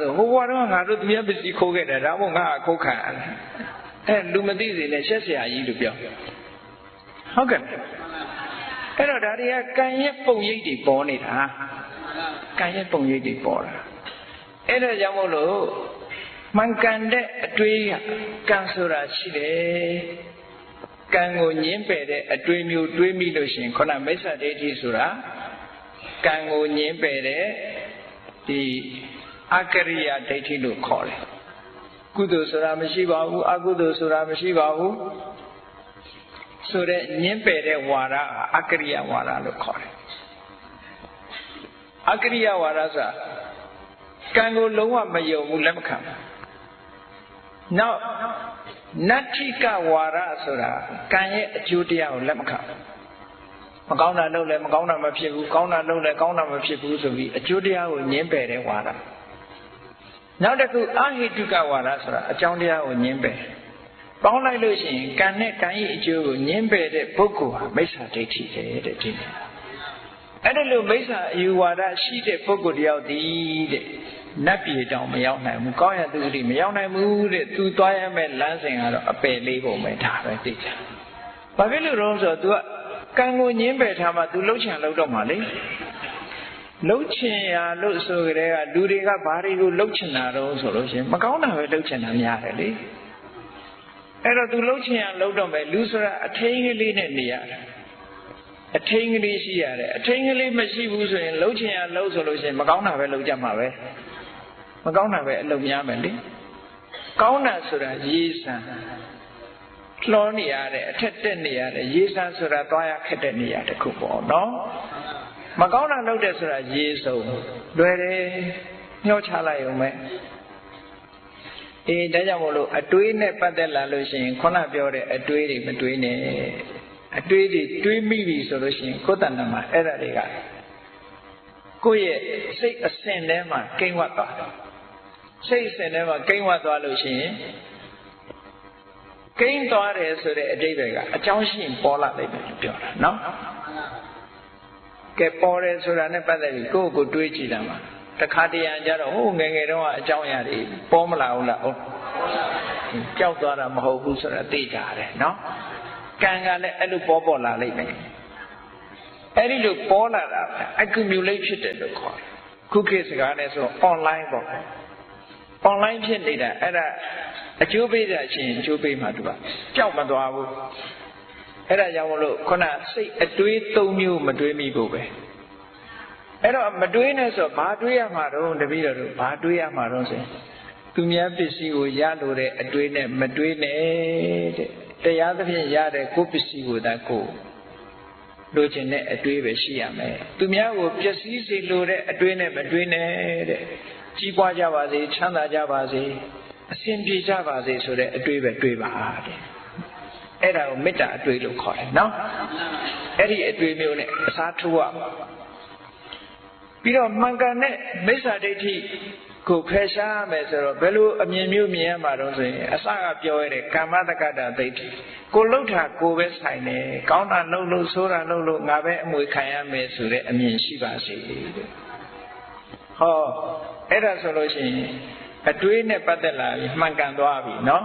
ဆိုဟိုဘဝတော့ငါတို့သူများပစ္စည်းခိုးခဲ့တယ်ဒါမို့ငါအခိုးခံရတယ်အဲလူမသိစေနဲ့ရှက်စရာကြီးလို့ပြောဟုတ်ကဲ့အဲ့တော့ဒါတွေကကံရဲ့ပုံရိပ်တွေပေါ်နေတာကံရဲ့ပုံရိပ်တွေပေါ်တာအဲ့ဒါကြောင့်မို့လို့မှန်ကန်တဲ့အတွေးကံဆိုတာရှိတယ်ကံကိုညင်းပယ်တဲ့အတွေးမျိုးတွေးမိလို့ရှင်ခန္ဓာမိစ္ဆာဒိဋ္ဌိဆိုတာကံကိုညင်းပယ်တဲ့ဒီ အကရိယာဒိဋ္ဌိလို့ခေါ်တယ်ကုသိုလ်ဆိုတာမရှိပါဘူးအကုသိုလ်ဆိုတာမရှိပါဘူးဆိုတဲ့ညင်းပယ်တဲ့ဝါဒအကရိယာဝါဒလို့ခေါ်တယ်အကရိယာဝါဒဆိုတာကံကိုလုံးဝမယုံဘူးလက်မခံဘူးနောက်နတ္ထိကဝါဒဆိုတာကံရဲ့အကျိုးတရားကိုလက်မခံဘူးမကောင်းတာလုပ်လဲမကောင်းတာမဖြစ်ဘူးကောင်းတာလုပ်လဲကောင်းတာမဖြစ်ဘူးဆိုပြီးအကျိုးတရားကိုညှင်းပယ်တဲ့ဝါဒ နောက်တစ်ခုအဟိတုကဝါဒဆိုတာအကြောင်းတရားကိုညှင်းပယ်ပေါင်းလိုက်လို့ရှိရင်ကံနဲ့ကံရဲ့အကျိုးကိုညှင်းပယ်တဲ့ပုဂ္ဂိုလ်ဟာမိစ္ဆာဒိဋ္ဌိပဲတဲ့ဒီနေ့အဲ့ဒါလို့မိစ္ဆာအယူဝါဒရှိတဲ့ပုဂ္ဂိုလ်တယောက်ဒီတဲ့နတ်ပြည်တောင်မရောက်နိုင်ဘူးကောင်းရသူတိမရောက်နိုင်ဘူးတဲ့သူသွားရမယ့်လမ်းစဉ်ကတော့အပယ်လေးပုံပဲဒါပဲသိချင်ဘာဖြစ်လို့လဲဆိုတော့ तू ကကံကိုညင်းပယ်ထားမှ तू လှုပ်ချင်လှုပ်တော့မှလေ လှုပ်ချင်ရလို့ဆိုကြတဲ့ကလူတွေကဘာတွေကိုလှုပ်ချင်တာတော့ဆိုလို့ရှိရင်မကောင်းတာပဲလှုပ်ချင်တာများတယ်လေအဲ့တော့ तू လှုပ်ချင်ရလှုပ်တော့မယ်လူဆိုတာအထင်းကလေးနဲ့နေရတယ်အထင်းကလေးရှိရတယ်အထင်းကလေးမရှိဘူးဆိုရင်လှုပ်ချင်ရလှုပ်ဆိုလို့ရှိရင်မကောင်းတာပဲလှုပ်ကြမှာပဲမကောင်းတာပဲအလုပ်များမယ်လေကောင်းတာဆိုတာရေးဆန်းလှောနေရတဲ့အထက်တက်နေရတဲ့ရေးဆန်းဆိုတာသွားရခက်တဲ့နေရာတစ်ခုပေါ့နော် မကောင်းတာလုပ်တဲ့ဆိုတာရေးစုံလွယ်တယ်ညှောချလိုက်အောင်ပဲအေးဒါကြောင့်မို့လို့အတွေးနဲ့ပတ်သက်လာလို့ရှိရင်ခုနပြောတဲ့အတွေးတွေမတွေးနဲ့အတွေးတွေတွေးမိပြီဆိုလို့ရှိရင်ကိုယ်တဏ္ဍမှာအဲ့ဒါတွေကကိုယ့်ရဲ့စိတ်အစဉ်ထဲမှာကိန်းဝတ်သွားတယ်စိတ်စဉ်ထဲမှာကိန်းဝတ်သွားလို့ရှိရင်ကိန်းသွားတယ်ဆိုတဲ့အတိတ်ပဲကအကြောင်းရှိရင်ပေါ်လာလိမ့်မယ်လို့ပြောတာနော် ကဲပေါ်တယ်ဆိုတာနဲ့ပတ်သက်ပြီးကိုယ့်ကိုယ်တွေးကြည့်တာမှာတခါတရံကြတော့ဟိုငယ်ငယ်တုန်းကအကြောင်းအရာတွေပေါ်မလာဘူးလားဟုတ်ကြောက်သွားတာမဟုတ်ဘူးဆိုတာသိကြတယ်နော်ကံကလည်းအဲ့လိုပေါ်ပေါ်လာလိမ့်မယ်အဲ့ဒီလိုပေါ်လာတာ accumulate ဖြစ်တယ်လို့ခေါ်တယ်ခုခေတ်စကားနဲ့ဆို online ပေါ့ online ဖြစ်နေတာအဲ့ဒါအကျိုးပေးတာချင်းအကျိုးပေးမှသူကကြောက်မသွားဘူး အဲ့ဒါကြောင့်မလို့ခုနစိတ်အတွေး၃မျိုးမတွေးမိဖို့ပဲအဲ့တော့မတွေးနဲ့ဆိုဘာတွေးရမှာတော့တပည့်တော်တို့ဘာတွေးရမှာတော့ဆိုရင်သူများပစ္စည်းကိုရလို့တဲ့အတွေးနဲ့မတွေးနဲ့တဲ့တရားသဖြင့်ရတဲ့ကိုယ်ပစ္စည်းကိုသာကိုယ်လိုချင်တဲ့အတွေးပဲရှိရမယ်သူများကိုပျက်စီးစေလိုတဲ့အတွေးနဲ့မတွေးနဲ့တဲ့ကြီးပွားကြပါစေချမ်းသာကြပါစေအစဉ်ပြေကြပါစေဆိုတဲ့အတွေးပဲတွေးပါတဲ့ အဲ့ဒါကိုမေတ္တာအတွေးလို့ခေါ်တယ်နော်အဲ့ဒီအတွေးမျိုးနဲ့အစားထိုးရပြီးတော့မှန်ကန်တဲ့မိစ္ဆာဒိဋ္ဌိကိုဖယ်ရှားမယ်ဆိုတော့ဘယ်လိုအမြင်မျိုးမြင်ရမှာတော့ဆိုရင်အစကပြောရတဲ့ကာမတက္ကတာဒိဋ္ဌိကိုလှုပ်တာကိုပဲဆိုင်တယ်ကောင်းတာလှုပ်လို့ဆိုးတာလှုပ်လို့ငါပဲအမွေခံရမယ်ဆိုတဲ့အမြင်ရှိပါစေတဲ့ဟောအဲ့ဒါဆိုလို့ရှိရင်အတွေးနဲ့ပတ်သက်လာပြီးမှန်ကန်သွားပြီနော်